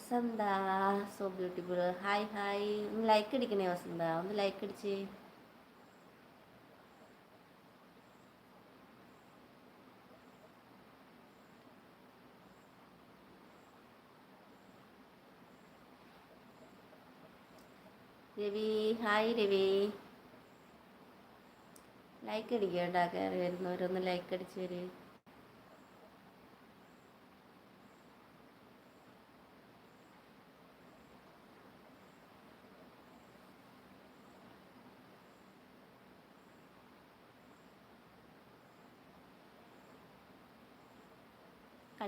Vasantha so beautiful hi hi ഒന്ന് like അടിക്കണേ വസന്ത. ഒന്ന് ലൈക്ക് അടിച്ച്. രവി ഹായ് രവി. ലൈക്ക് അടിക്കുക കേട്ടോ കയറി വരുന്നവരൊന്ന് ലൈക്ക് അടിച്ച് വരും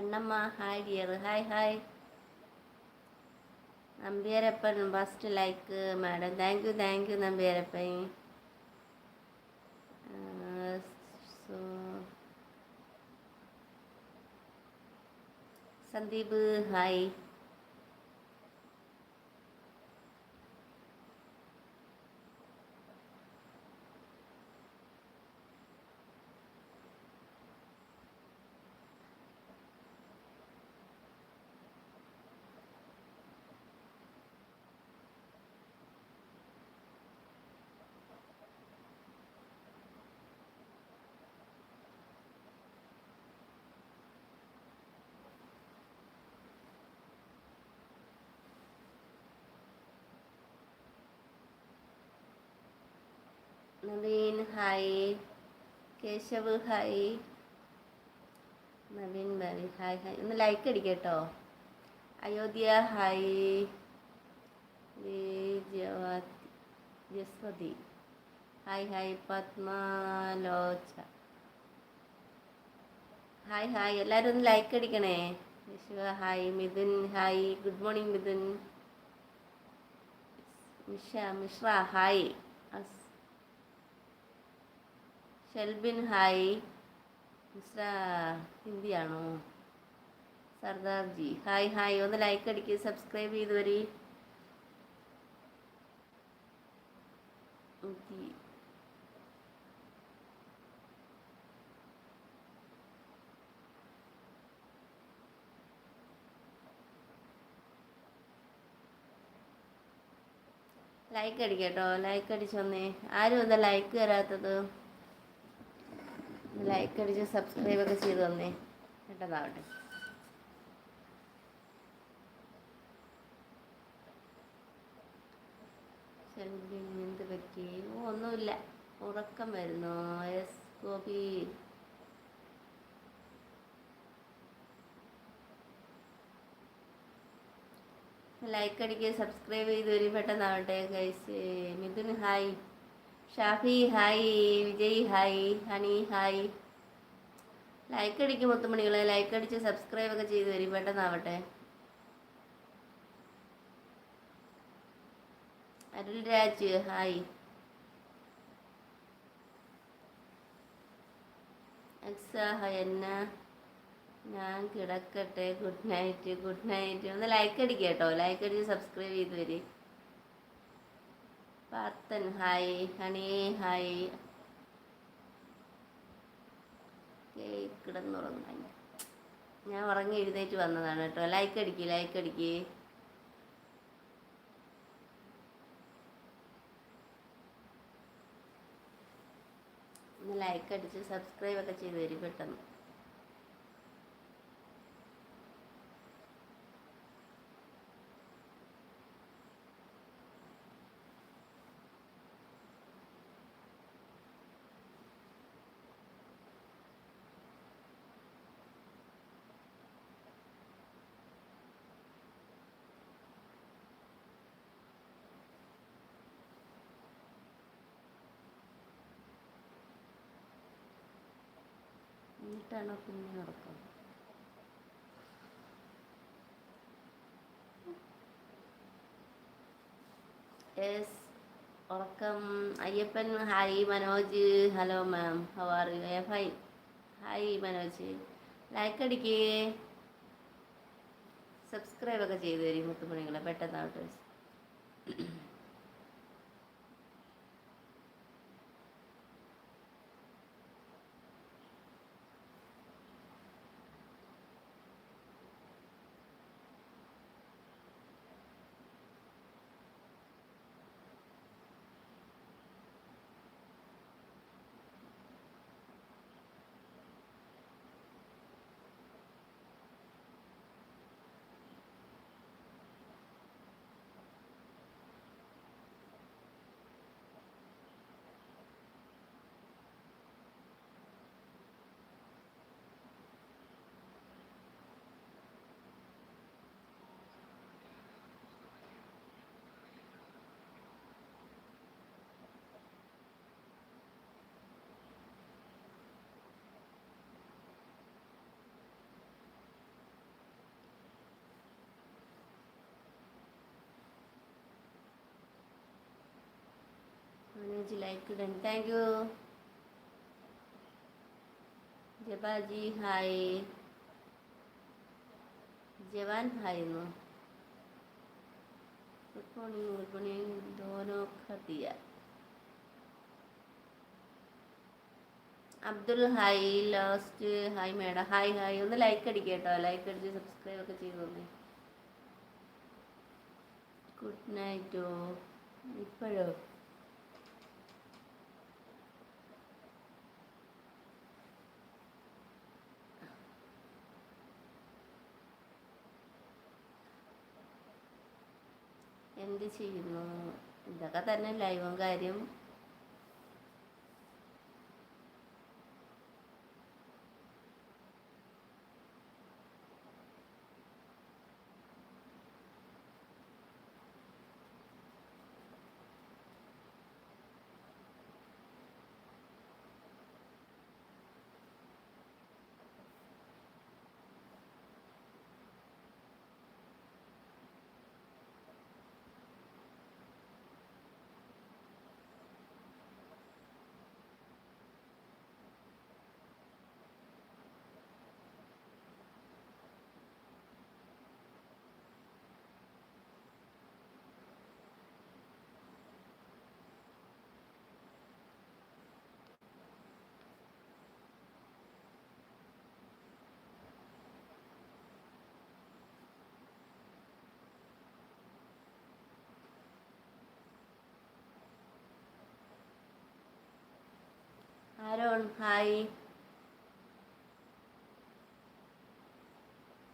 Kannamma hi dear hi hi Nambiyarappan first like madam thank you thank you Nambiyarappan so Naveen hi. Keshav hi. Naveen Babi hi hi. ഒന്ന് like അടിക്കട്ടോ. Ayodhya hi. Jaswathi. Hi hi Padmalocha. Hi hi. എല്ലാവരും ഒന്ന് like അടിക്കണേ. Vishwa hi. Mithun hi. Good morning Mithun. Misha Mishra hi. Us Shelbin hi. Mister ഹിന്ദിയാണോ? Sardarji hi hi. ഒന്ന് like അടിക്കുക subscribe ചെയ്ത് വരി. Like അടിക്കട്ടോ like അടിച്ച് വന്നേ. ആരും എന്താ ലൈക്ക് തരാത്തത് ലൈക്ക് അടിച്ച് സബ്സ്ക്രൈബ് ഒക്കെ ചെയ്ത് തന്നേ. ഷെൽബിൻ എന്ത് പറ്റി. ഓ ഒന്നുമില്ല. ഉറക്കം വരുന്നു. എസ് ഗോപി. ലൈക്ക് അടിക്കുക സബ്സ്ക്രൈബ് ചെയ്ത് വരും. പെട്ടെന്നാവട്ടെ guys Mithun hi Shafi hi Vijay hi honey hi. Like അടിക്കും മുത്തുമണികളെ ലൈക്ക് അടിച്ച് സബ്സ്ക്രൈബ് ഒക്കെ ചെയ്ത് വരും. പെട്ടെന്നാവട്ടെ. അരുൾ രാജ് ഹായ്. അക്സ എന്ന ഞാൻ കിടക്കട്ടെ. ഗുഡ് നൈറ്റ് ഗുഡ് നൈറ്റ് ഒന്ന് ലൈക്ക് അടിക്കുക കേട്ടോ. ലൈക്ക് അടിച്ച് സബ്സ്ക്രൈബ് ചെയ്ത് വരി. Parthan hi honey hi. കിടന്നുറങ്ങാൻ. ഞാൻ ഉറങ്ങി എഴുന്നേറ്റ് വന്നതാണ് കേട്ടോ. ലൈക്ക് അടിക്ക് ലൈക്ക് അടിക്ക്. ഒന്ന് ലൈക്ക് അടിച്ച് സബ്സ്ക്രൈബ് ഒക്കെ ചെയ്ത് തരും പെട്ടെന്ന് എന്നിട്ടാണോ പിന്നെ നടക്കുന്നത്. യെസ് ഉറക്കം. Ayyappan hi Manoj. Hello ma'am how are you? I fine. Hi Manoj. Like അടിക്കേ. Subscribe ഒക്കെ ചെയ്തു തരും മുത്തുമണികളെ. പെട്ടെന്നാവട്ടെ. അഞ്ച് ലൈക്ക് ഇടണം thank you Jabaji hi Jawan hi എന്നോ good morning good morning ദോനോ Khadiya Abdul hi last hi madam hi hi ഒന്ന് like അടിക്കുക കേട്ടോ ലൈക്ക് അടിച്ച് സബ്സ്ക്രൈബ് ഒക്കെ ചെയ്തു തന്നെ ഗുഡ് നൈറ്റോ ഇപ്പോഴോ എന്ത് ചെയ്യുന്നു? ഇതൊക്കെ തന്നെ ലൈവും കാര്യം Aaron hi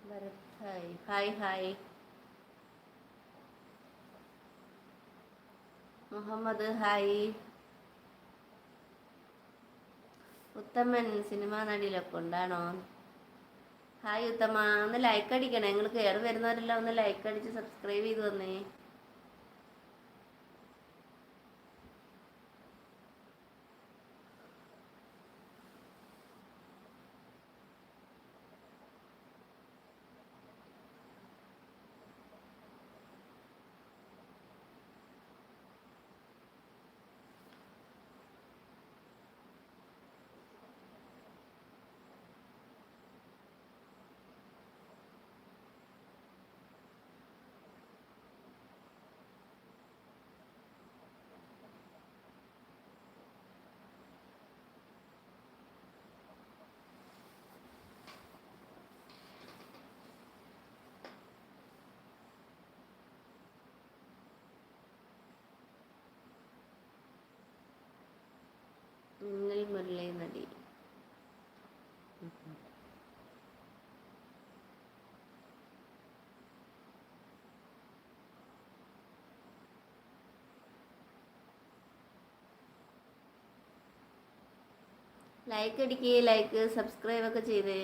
Bharat hi hi hi Muhammad hi Uthaman cinema നടിയിലൊക്കെ ഉണ്ടാണോ? ഹായ് ഉത്തമ. ഒന്ന് ലൈക്ക് അടിക്കണേ. നിങ്ങൾ കയറി വരുന്നവരെല്ലാം ഒന്ന് ലൈക്ക് അടിച്ച് സബ്സ്ക്രൈബ് ചെയ്ത് വന്നേ മിന്നൽ മുരളി മതി ലൈക്ക് അടിക്കേ ലൈക്ക് സബ്സ്ക്രൈബ് ഒക്കെ ചെയ്തേ.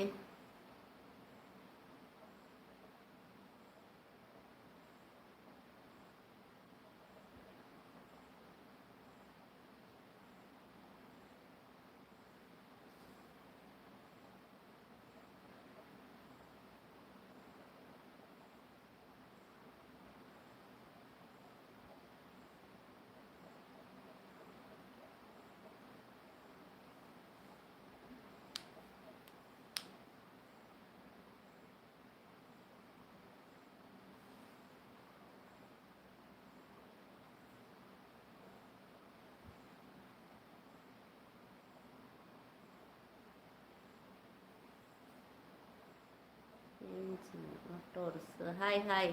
ടോർസ് hi hi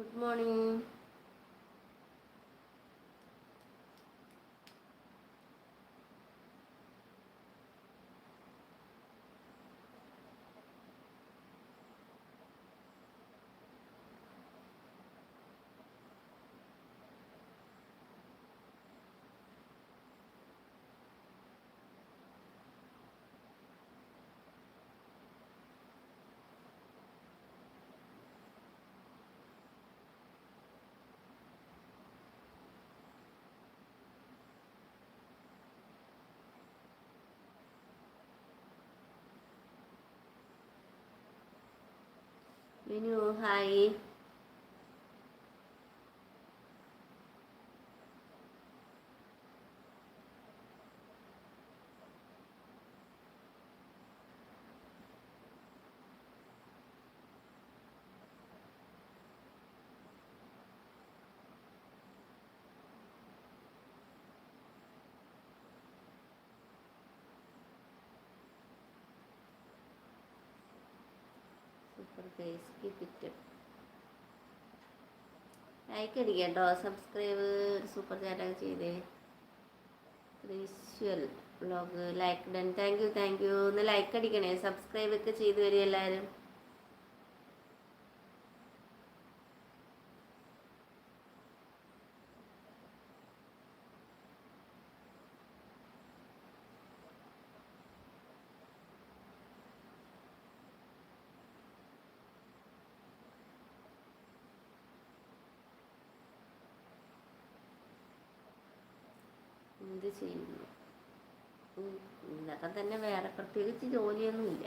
good morning Vinu hi face keep like അടിക്കുക കേട്ടോ സബ്സ്ക്രൈബ് സൂപ്പർ ചാറ്റൊക്കെ ചെയ്തേ. Visual blog like done thank you thank you ഒന്ന് ലൈക്ക് അടിക്കണേ. സബ്സ്ക്രൈബ് ഒക്കെ ചെയ്ത് വരും എല്ലാവരും. എന്ത് ചെയ്യുന്നു? ഇതൊക്കെ തന്നെ വേറെ പ്രത്യേകിച്ച് ജോലിയൊന്നുമില്ല.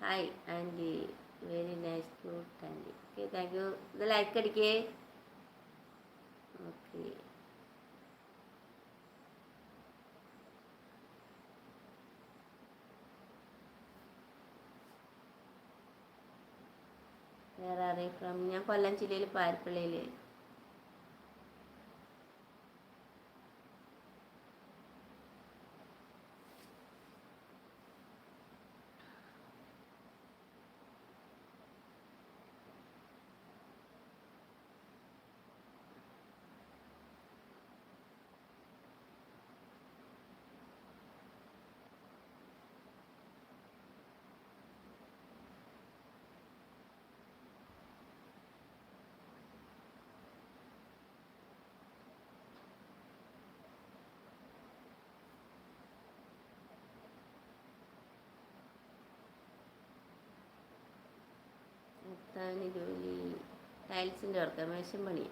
Hi aunty very nice cute aunty okay thank you ഇത് ലൈക്ക് അടിക്കേ. ഓക്കെ ഫ്രം ഞാൻ കൊല്ലം ജില്ലയിൽ പാരിപ്പള്ളിയിൽ ഭർത്താവിന് ജോലി ടൈൽസിന്റെ വർക്ക് മേശം പണി